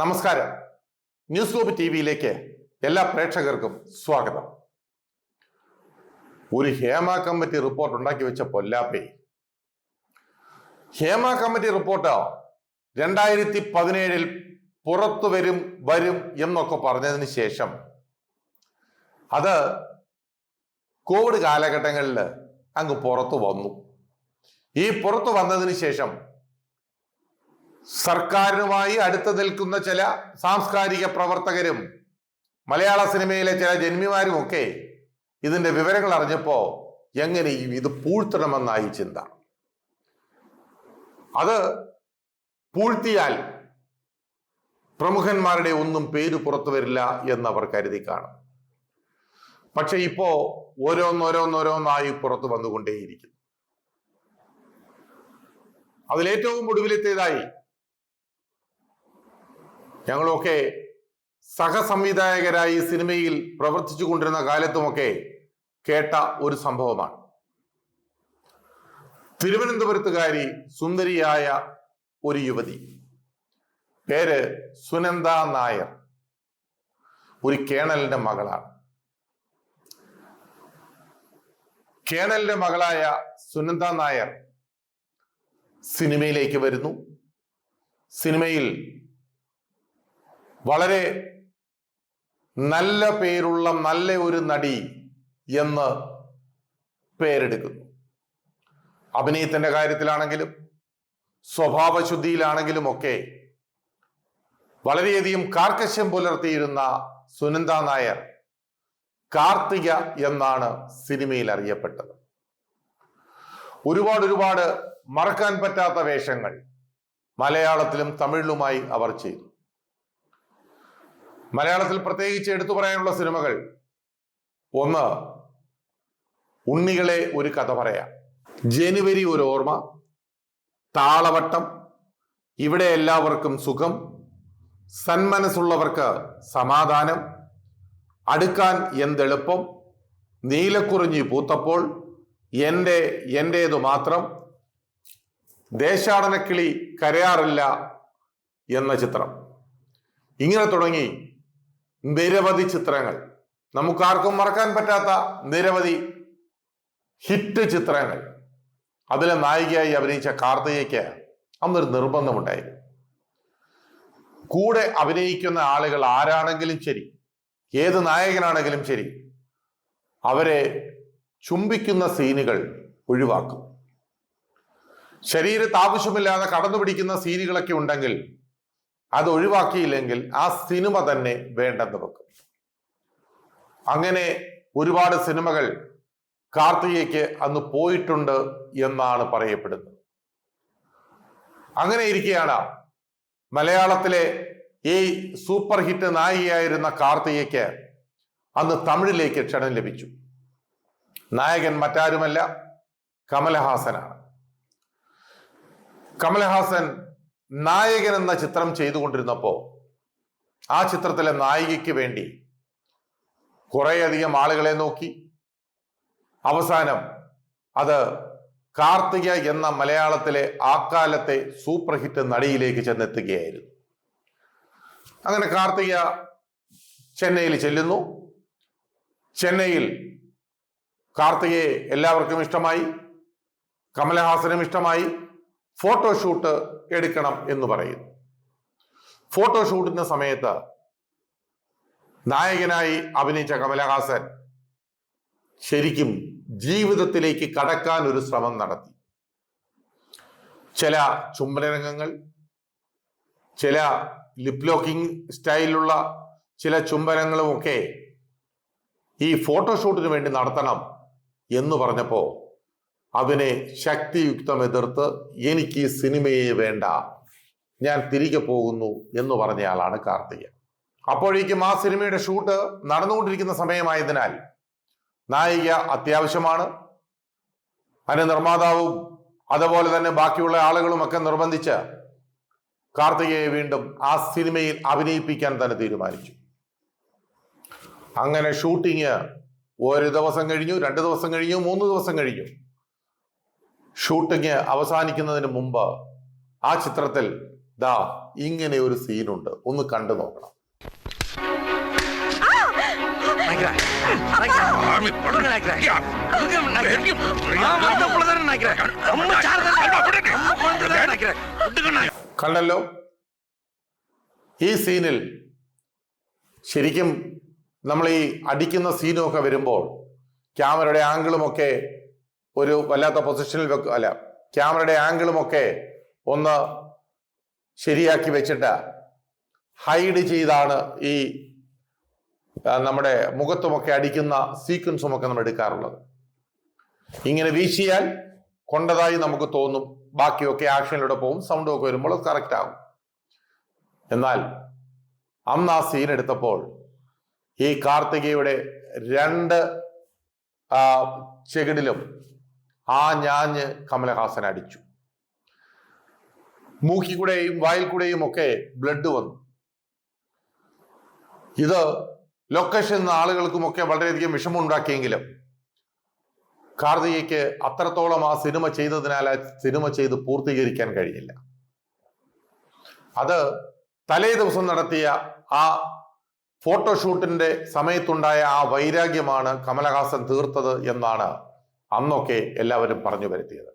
നമസ്കാരം. News globe T വിയിലേക്ക് എല്ലാ പ്രേക്ഷകർക്കും സ്വാഗതം. ഒരു ഹേമ കമ്മിറ്റി റിപ്പോർട്ട് ഉണ്ടാക്കി വെച്ച പൊല്ലാപ്പി. ഹേമ കമ്മിറ്റി റിപ്പോർട്ട് രണ്ടായിരത്തി പതിനേഴിൽ പുറത്തു വരും വരും എന്നൊക്കെ പറഞ്ഞതിന് ശേഷം അത് കോവിഡ് കാലഘട്ടങ്ങളിൽ അങ്ങ് പുറത്തു വന്നു. ഈ പുറത്തു വന്നതിന് ശേഷം സർക്കാരിനുമായി അടുത്ത് നിൽക്കുന്ന ചില സാംസ്കാരിക പ്രവർത്തകരും മലയാള സിനിമയിലെ ചില ജന്മിമാരും ഒക്കെ ഇതിന്റെ വിവരങ്ങൾ അറിഞ്ഞപ്പോ എങ്ങനെയും ഇത് പൂഴ്ത്തണമെന്നായി ചിന്ത. അത് പൂഴ്ത്തിയാൽ പ്രമുഖന്മാരുടെ ഒന്നും പേര് പുറത്തു വരില്ല അവർ കരുതി കാണും. പക്ഷെ ഇപ്പോ ഓരോന്നോരോന്നോരോന്നായി പുറത്തു വന്നുകൊണ്ടേയിരിക്കുന്നു. അതിലേറ്റവും ഒടുവിലെത്തിയതായി ഞങ്ങളൊക്കെ സഹസംവിധായകരായി സിനിമയിൽ പ്രവർത്തിച്ചു കൊണ്ടിരുന്ന കാലത്തുമൊക്കെ കേട്ട ഒരു സംഭവമാണ്. തിരുവനന്തപുരത്തുകാരി സുന്ദരിയായ ഒരു യുവതി. പേര് സുനന്ദ നായർ. ഒരു കേണലിന്റെ മകളാണ്. കേണലിന്റെ മകളായ സുനന്ദ നായർ സിനിമയിലേക്ക് വരുന്നു. സിനിമയിൽ വളരെ നല്ല പേരുള്ള നല്ല ഒരു നടി എന്ന് പേരെടുക്കുന്നു. അഭിനയത്തിന്റെ കാര്യത്തിലാണെങ്കിലും സ്വഭാവശുദ്ധിയിലാണെങ്കിലും ഒക്കെ വളരെയധികം കാർക്കശ്യം പുലർത്തിയിരുന്ന സുനന്ദ നായർ കാർത്തിക എന്നാണ് സിനിമയിൽ അറിയപ്പെട്ടത്. ഒരുപാട് ഒരുപാട് മറക്കാൻ പറ്റാത്ത വേഷങ്ങൾ മലയാളത്തിലും തമിഴിലുമായി അവർ ചെയ്തു. മലയാളത്തിൽ പ്രത്യേകിച്ച് എടുത്തു പറയാനുള്ള സിനിമകൾ. ഒന്ന് ഉണ്ണികളെ ഒരു കഥ പറയാം. ജനുവരി ഒരു ഓർമ്മ താളവട്ടം ഇവിടെ എല്ലാവർക്കും സുഖം സന്മനസ്സുള്ളവർക്ക് സമാധാനം അടുക്കാൻ എന്തെളുപ്പം നീലക്കുറിഞ്ഞി പൂത്തപ്പോൾ എന്റെ എന്റേതു മാത്രം ദേശാടനക്കിളി കരയാറില്ല എന്ന ചിത്രം. ഇങ്ങനെ തുടങ്ങി നിരവധി ചിത്രങ്ങൾ. നമുക്കാർക്കും മറക്കാൻ പറ്റാത്ത നിരവധി ഹിറ്റ് ചിത്രങ്ങൾ. അതിലെ നായികയായി അഭിനയിച്ച കാർത്തികയ്ക്ക് അന്നൊരു നിർബന്ധമുണ്ടായിരുന്നു. കൂടെ അഭിനയിക്കുന്ന ആളുകൾ ആരാണെങ്കിലും ശരി ഏത് നായകനാണെങ്കിലും ശരി അവരെ ചുംബിക്കുന്ന സീനുകൾ ഒഴിവാക്കും. ശരീരത്ത് ആവശ്യമില്ലാതെ കടന്നു പിടിക്കുന്ന സീനുകളൊക്കെ ഉണ്ടെങ്കിൽ അത് ഒഴിവാക്കിയില്ലെങ്കിൽ ആ സിനിമ തന്നെ വേണ്ടെന്ന് വെക്കും. അങ്ങനെ ഒരുപാട് സിനിമകൾ കാർത്തികയ്ക്ക് അന്ന് പോയിട്ടുണ്ട് എന്നാണ് പറയപ്പെടുന്നത്. അങ്ങനെ ഇരിക്കുകയാണ് മലയാളത്തിലെ ഈ സൂപ്പർ ഹിറ്റ് നായികയായിരുന്ന കാർത്തികയ്ക്ക് അന്ന് തമിഴിലേക്ക് ക്ഷണം ലഭിച്ചു. നായകൻ മറ്റാരുമല്ല കമലഹാസനാണ്. കമലഹാസൻ നായകൻ എന്ന ചിത്രം ചെയ്തുകൊണ്ടിരുന്നപ്പോ ആ ചിത്രത്തിലെ നായികയ്ക്ക് വേണ്ടി കുറേയധികം ആളുകളെ നോക്കി. അവസാനം അത് കാർത്തിക എന്ന മലയാളത്തിലെ ആക്കാലത്തെ സൂപ്പർ ഹിറ്റ് നടിയിലേക്ക് ചെന്നെത്തുകയായിരുന്നു. അങ്ങനെ കാർത്തിക ചെന്നൈയിൽ ചെല്ലുന്നു. ചെന്നൈയിൽ കാർത്തികയെ എല്ലാവർക്കും ഇഷ്ടമായി. കമലഹാസനും ഇഷ്ടമായി. ഫോട്ടോഷൂട്ട് എടുക്കണം എന്ന് പറയുന്നു. ഫോട്ടോഷൂട്ടിന്റെ സമയത്ത് നായകനായി അഭിനയിച്ച കമലഹാസൻ ശരിക്കും ജീവിതത്തിലേക്ക് കടക്കാൻ ഒരു ശ്രമം നടത്തി. ചില ചുംബനരംഗങ്ങൾ ചില ലിപ് ലോക്കിംഗ് സ്റ്റൈലിലുള്ള ചില ചുംബനങ്ങളുമൊക്കെ ഈ ഫോട്ടോഷൂട്ടിന് വേണ്ടി നടത്തണം എന്ന് പറഞ്ഞപ്പോ അതിനെ ശക്തിയുക്തം എതിർത്ത് എനിക്ക് ഈ സിനിമയെ വേണ്ട ഞാൻ തിരികെ പോകുന്നു എന്ന് പറഞ്ഞയാളാണ് കാർത്തിക അപ്പോഴേക്കും ആ സിനിമയുടെ ഷൂട്ട് നടന്നുകൊണ്ടിരിക്കുന്ന സമയമായതിനാൽ നായിക അത്യാവശ്യമാണ്. അതിന് നിർമ്മാതാവും അതുപോലെ തന്നെ ബാക്കിയുള്ള ആളുകളും ഒക്കെ നിർബന്ധിച്ച് കാർത്തികയെ വീണ്ടും ആ സിനിമയിൽ അഭിനയിപ്പിക്കാൻ തന്നെ തീരുമാനിച്ചു. അങ്ങനെ ഷൂട്ടിങ് ഒരു ദിവസം കഴിഞ്ഞു രണ്ട് ദിവസം കഴിഞ്ഞു മൂന്ന് ദിവസം കഴിഞ്ഞു. ഷൂട്ടിങ് അവസാനിക്കുന്നതിന് മുമ്പ് ആ ചിത്രത്തിൽ ദാ ഇങ്ങനെ ഒരു സീനുണ്ട്. ഒന്ന് കണ്ടു നോക്കണം. കണ്ടല്ലോ? ഈ സീനിൽ ശരിക്കും നമ്മൾ ഈ അടിക്കുന്ന സീനുമൊക്കെ വരുമ്പോൾ ക്യാമറയുടെ ആംഗിളുമൊക്കെ ഒരു വല്ലാത്ത പൊസിഷനിൽ വെക്കും അല്ല ക്യാമറയുടെ ആംഗിളും ഒക്കെ ഒന്ന് ശരിയാക്കി വെച്ചിട്ട് ഹൈഡ് ചെയ്താണ് ഈ നമ്മുടെ മുഖത്തുമൊക്കെ അടിക്കുന്ന സീക്വൻസും ഒക്കെ നമ്മൾ എടുക്കാറുള്ളത്. ഇങ്ങനെ വീശിയാൽ കൊണ്ടതായി നമുക്ക് തോന്നും ബാക്കിയൊക്കെ ആക്ഷനിലൂടെ പോകും സൗണ്ടും ഒക്കെ വരുമ്പോൾ അത് കറക്റ്റ് ആകും. എന്നാൽ അന്ന് ആ സീൻ എടുത്തപ്പോൾ ഈ കാർത്തികയുടെ രണ്ട് ചെകിടിലും ആ ഞാഞ്ഞ് കമലഹാസൻ അടിച്ചു. മൂക്കിൽ കൂടെയും വായിൽ കൂടെയും ഒക്കെ ബ്ലഡ് വന്നു. ഇത് ലൊക്കേഷൻ എന്ന ആളുകൾക്കുമൊക്കെ വളരെയധികം വിഷമമുണ്ടാക്കിയെങ്കിലും കാർത്തികയ്ക്ക് അത്രത്തോളം ആ സിനിമ ചെയ്തതിനാൽ ആ സിനിമ ചെയ്ത് പൂർത്തീകരിക്കാൻ കഴിഞ്ഞില്ല. അത് തലേ ദിവസം നടത്തിയ ആ ഫോട്ടോഷൂട്ടിന്റെ സമയത്തുണ്ടായ ആ വൈരാഗ്യമാണ് കമലഹാസൻ തീർത്തത് എന്നാണ് അന്നൊക്കെ എല്ലാവരും പറഞ്ഞു വരുത്തിയത്.